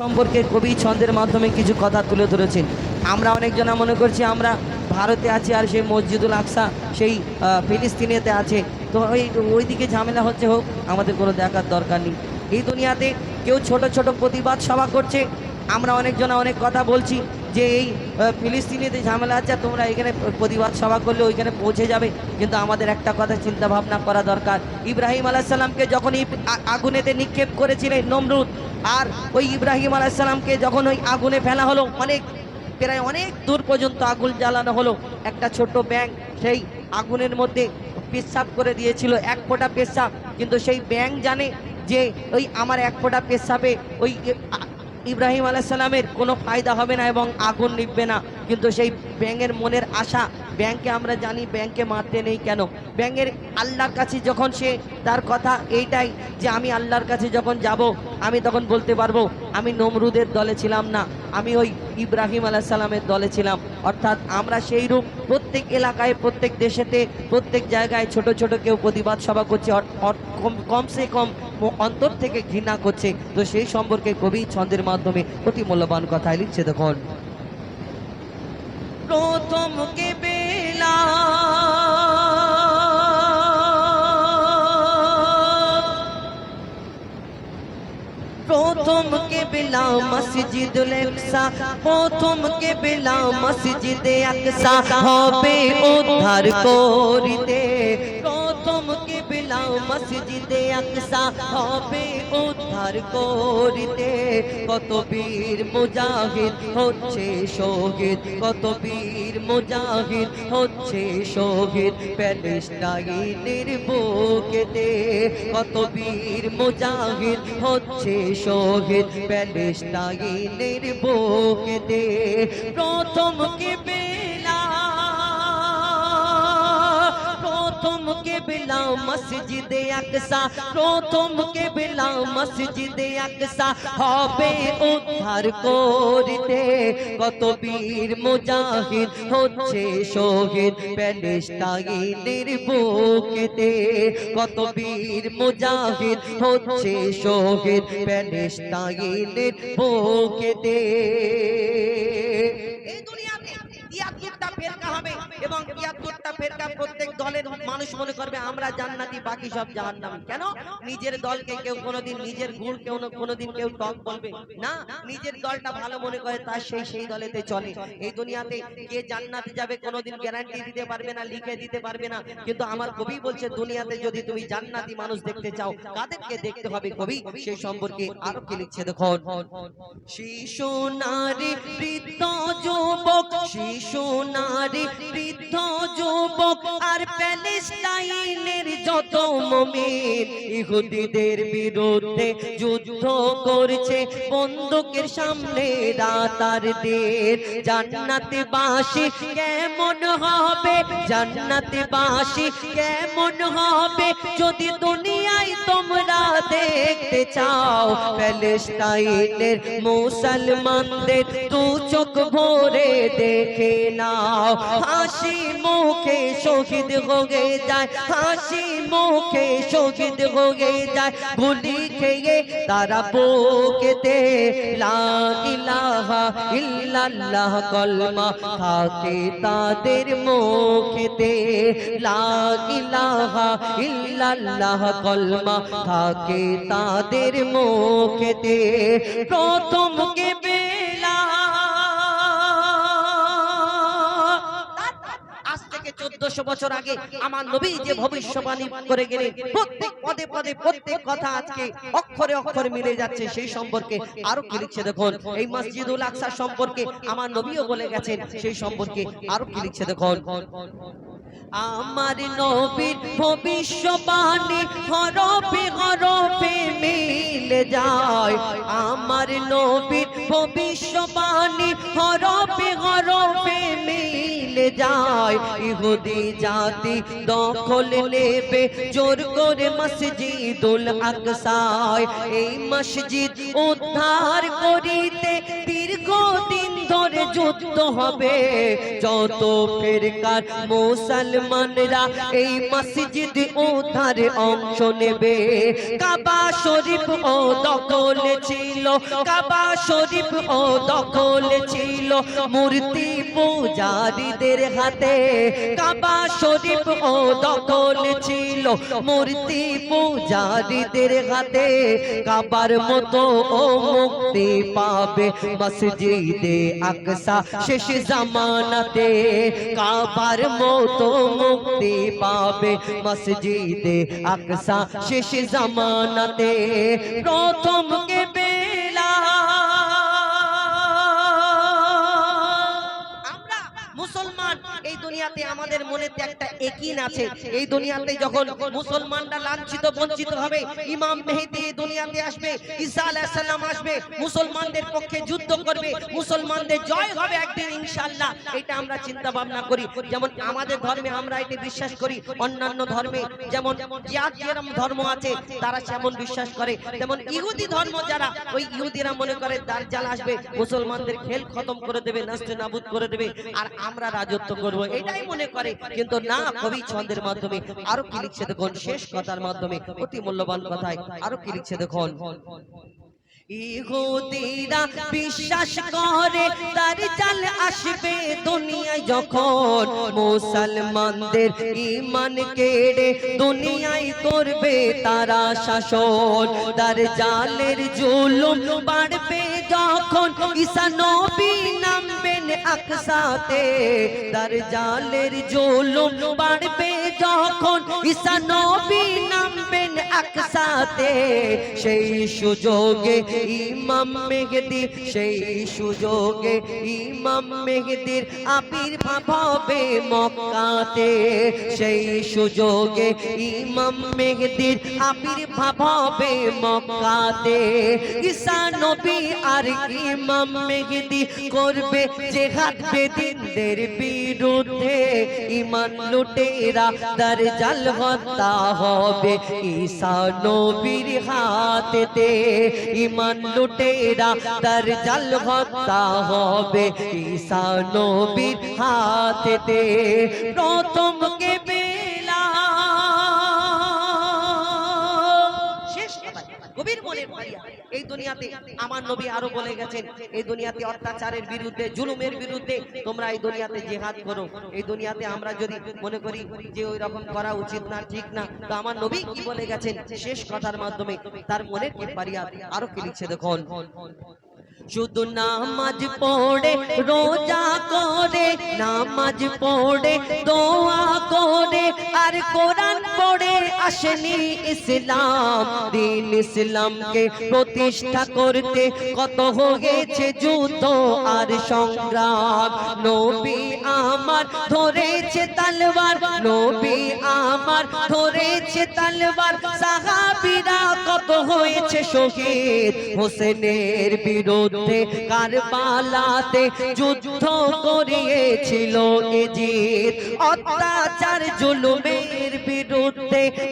সম্পর্কে কবি ছন্দের মাধ্যমে কিছু কথা তুলে ধরেছেন। আমরা অনেকজনা মনে করছি আমরা ভারতে আছি আর সেই মসজিদুল আকসা সেই ফিলিস্তিনেতে আছে। তো ওই ওই দিকে ঝামেলা হচ্ছে হোক, আমাদের কোনো দেখার দরকার নেই। এই দুনিয়াতে কেউ ছোট ছোট প্রতিবাদ সভা করছে। আমরা অনেকজনা অনেক কথা বলছি। যে এই ফিলিস্তিনিতে ঝামেলা আছে তোমরা এখানে প্রতিবাদ সভা করলে ওইখানে পৌঁছে যাবে। কিন্তু আমাদের একটা কথা চিন্তা ভাবনা করা দরকার। ইব্রাহিম আলাহিসাল্লামকে যখন আগুনেতে নিক্ষেপ করেছিলেন নমরুদ, আর ওই ইব্রাহিম আলাহিসাল্লামকে যখন ওই আগুনে ফেলা হলো, অনেক, প্রায় অনেক দূর পর্যন্ত আগুন জ্বালানো হলো। একটা ছোট্ট ব্যাঙ সেই আগুনের মধ্যে পেশাব করে দিয়েছিল, এক ফোঁটা পেশাব। কিন্তু সেই ব্যাঙ জানে যে ওই আমার এক ফোঁটা পেশাবে ওই ইব্রাহিম আলাইসাল্লামের কোনো ফায়দা হবে না এবং আগুন নিববে না। কিন্তু সেই ব্যাঙের মনের আশা ব্যাংকে আমরা জানি ব্যাংকে মারতে নেই কেন? ব্যাঙের আল্লাহর কাছে যখন সে তার কথা এইটাই যে আমি আল্লাহর কাছে যখন যাব, আমি তখন বলতে পারব, আমি নমরুদের দলে ছিলাম না, আমি ওই ইব্রাহিম আলাহ সাল্লামের দলে ছিলাম। অর্থাৎ আমরা সেই রূপ প্রত্যেক এলাকায়, প্রত্যেক দেশেতে, প্রত্যেক জায়গায় ছোট ছোট কেউ প্রতিবাদ সভা করছে কমসে কম অন্তর থেকে ঘৃণা করছে। তো সেই সম্পর্কে কবি ছন্দের মাধ্যমে অতি মূল্যবান কথায় লিখছে দেখুন। প্রথম কে বেলা প্রথম কে বেলা মসজিদ লেকসা প্রথম কে বেলা মসজিদ আকসা হবে উদ্ধার করিতে প্রথম কে বেলা মসজিদ আকসা হবে উদ্ধার করিতে। কত বীর মুজাহিদ হচ্ছে শহীদ, কত বীর মুজাহিদ হচ্ছে শহীদ প্যালেস্টাইনের বুকেতে। কত বীর মুজাহিদ হচ্ছে শহীদ প্যালেস্টাইনের বুকেতে। প্রথম কে বেলা প্রথম কে বেলা মসজিদে আকসা, প্রথম কে বেলা মসজিদে আকসা, হবে উদ্ধার করিতে। কত বীর মুজাহিদ হচ্ছে শহীদ প্যালেস্টাইনের বুকেতে কত বীর মুজাহিদ হচ্ছে শহীদ প্যালেস্টাইনের বুকেতে এই দুনিয়াতে তিয়াত্তরটা ফেরকা হবে এবং তিয়াত্তরটা ফেরকা প্রত্যেক দলের মানুষ মনে করবে আমরা জান্নাতি বাকি সব জাহান্নামী। কেন? নিজের দলকে কেউ কোনোদিন নিজের গুড় কেউ কোনোদিন কেউ টক বলবে। না নিজের দলটা ভালো মনে করে তার সেই সেই দলেতে চলে। এই দুনিয়াতে কে জান্নাতে যাবে কোনোদিন গ্যারান্টি দিতে পারবে না লিখে দিতে পারবে না। কিন্তু আমার কবি বলছে দুনিয়াতে যদি তুমি জান্নাতি মানুষ দেখতে চাও কাদেরকে দেখতে হবে কবি সেই সম্পর্কে আরও কি লিখছে দেখো শিশু নারী বৃদ্ধ যুবক শিশু নারী বৃদ্ধ যুবক আর প্যালেস্টাইনের যত মমিন ইহুদিদের বিরুদ্ধে যুদ্ধ করছে, বন্দুকের সামনে রাতার দের জান্নাতে বাসি কেমন হবে? জান্নাতে বাসি কেমন হবে? যদি দুনিয়ায় তোমরা দেখতে চাও প্যালেস্টাইনের মুসলমানদের দু চোখ ভরে দেখে নাও। হাসি মুখে শহীদ হয়ে যায়, হাসি মুখে শহীদ হয়ে যায়। গুলি খেয়ে তারা বুকেতে লা ইল্লাল্লাহ কলমা থাকে তাদের মুখেতে। লা ইলাহা ইল্লাল্লাহ কলমা থাকে তাদের মুখেতে। প্রথম কে চোদ্দশো বছর আগে আমার নবী যে ভবিষ্যবাণী করে গেলেন। প্রত্যেক পদে পদে প্রত্যেক কথা আজকে অক্ষরে অক্ষরে মিলে যাচ্ছে। সেই সম্পর্কে আরও কি লিখছে দেখুন। এই মসজিদুল আকসা সম্পর্কে আমার নবীও বলে গেছেন। সেই সম্পর্কে আরও কি লিখছে দেখুন। আমার নবীর ভবিষ্যবাণী হরফে হরফে মিলে যায়। আমার নবীর ভবিষ্যবাণী হরফে হরফে মিলে যায়, ইহুদি জাতি দখল নেবে। জোর করে মসজিদুল আকসায়, এই মসজিদ উদ্ধার করিতে দীর্ঘদিন ধরে যুদ্ধ হবে। যত ফেরকার মুসলমানরা এই মসজিদ অংশ নেবে। কাবা শরীফ ও দখল ছিল, কাবা শরীফ ও দখল ছিল, মূর্তি পূজারীদের হাতে কাবা শরীফ ও দখল ছিল। মূর্তি পূজারীদের হাতে কাবার মতো ও মুক্তি পাবে মসজিদে আকসা। শেষ জামানাতে কাবার মতো মুক্তি পাবে মসজিদে আকসা। শেষ জামানাতে প্রথম কে দুনিয়াতে আমাদের মনেতে একটা একিন আছে এই দুনিয়াতে যখন মুসলমানরা লাঞ্ছিত, বঞ্চিত হবে, ইমাম মেহেদি এই দুনিয়াতে আসবে, ঈসা আলাইহিস সালাম আসবে, মুসলমানদের পক্ষে যুদ্ধ করবে, মুসলমানদের জয় হবে একদিন ইনশাআল্লাহ। এটা আমরা চিন্তা ভাবনা করি। যেমন আমাদের ধর্মে আমরা এটি বিশ্বাস করি, অন্যান্য ধর্মে যেমন জিয়াদ যেরকম ধর্ম আছে, তারা সেমন বিশ্বাস করে। যেমন ইহুদি ধর্ম যারা, ওই ইহুদিরা মনে করে দাজ্জাল আসবে, মুসলমানদের খেল খতম করে দেবে নষ্ট নাবুদ করে দেবে, আর আমরা রাজত্ব করব। এটাই মনে করে, কিন্তু না, কবি ছন্দের মাধ্যমে, আরও কি লিখছে দেখুন, শেষ কথার মাধ্যমে, অতি মূল্যবান কথায়, আরও কি লিখছে দেখুন? ইহুদিরা বিশ্বাস করে, তার চাল আসবে দুনিয়ায় যখন। মুসলমানদের ইমান কেড়ে দুনিয়ায় করবে তারা শাসন। তার জালের জুলুম বাড়বে যখন, ঈসা নামবেন আকসাতে তার জালের জোলুম বাড়বে যখন ঈসা নবী নামবেন আকসাতে সেই সুযোগে ইমাম মেহেদি, সেই সুযোগে ইমাম মেহেদির আবির্ভাব হবে মক্কাতে। সেই সুযোগে ইমাম মেহেদির আবির্ভাব হবে মক্কাতে। ঈসা নবী আর ইমাম মেহেদি করবে জেহাদ বেদিনদের বিরুদ্ধে। ইমান লুটেরা, দরজাল হত্যা হবে। ঈসা নবীর হাতেতে ইমান লুটেরা তার জাল হত্যা হবে। ঈসা নবীর হাতেতে প্রথম গভীর মনের ভারিয়া এই দুনিয়াতে আমার নবী আরও বলে গেছেন, এই দুনিয়াতে অত্যাচারের বিরুদ্ধে, জুলুমের বিরুদ্ধে তোমরা এই দুনিয়াতে জিহাদ করো। এই দুনিয়াতে আমরা যদি মনে করি যে ওই রকম করা উচিত না, ঠিক না, তো আমার নবী কি বলে গেছেন? শেষ কথার মাধ্যমে তার মনের পারিয়া আরও কি লিখছে দেখুন। শুধু নামাজ পড়ে, রোজা করে, নামাজ পড়ে, দোয়া করে, আর কোরআন পড়ে আসেনি ইসলাম। দিন ইসলামকে প্রতিষ্ঠা করতে কত হয়েছে যুদ্ধ আর সংগ্রাম। নবী আমার ধরেছে তালবার নবী আমার ধরেছে তালবার সাহাবীরা কত হয়েছে শহীদ? হোসেনের বিরুদ্ধে কারবালাতে যুদ্ধ করিয়েছিল এজিদ। অত্যাচার, জুলুমের বিরুদ্ধে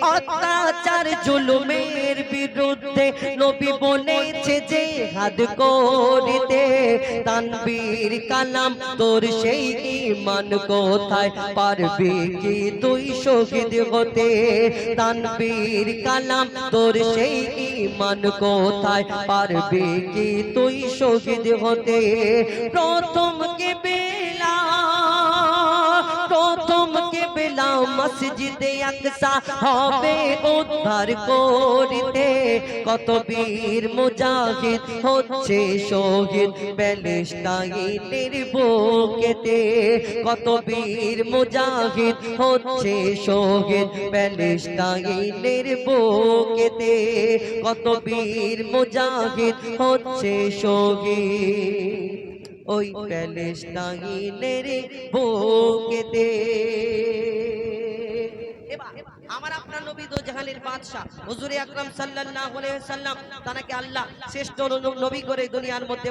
অত্যাচার জুলুমের বিরুদ্ধে। নবী বলেছে যে, হাদ করিতে তানবীর কালাম, তোর সেই ইমান কোথায়? পারবি কি তুই শহীদ হতে? তানবীর কালাম, তোর সেই ইমান কোথায়? পারবি কি তুই শহীদ হতে? প্রথম কে মসজিদে আকসা হবে উদ্ধার করিতে। কত বীর মুজাহিদ হচ্ছে শহীদ প্যালেস্টাইনের বুকেতে। কত বীর মুজাহিদ হচ্ছে শহীদ প্যালেস্টাইনের বুকেতে। কত বীর মুজাহিদ হচ্ছে শহীদ ওই প্যালেস্টাইনের বুকেতে। আমার আপনার নবী দো জাহানের বাদশাহ হুজুরে আকরাম সাল্লাল্লাহু আলাইহি সাল্লাম তাকে আল্লাহ শ্রেষ্ঠ নবী করে দুনিয়ার মধ্যে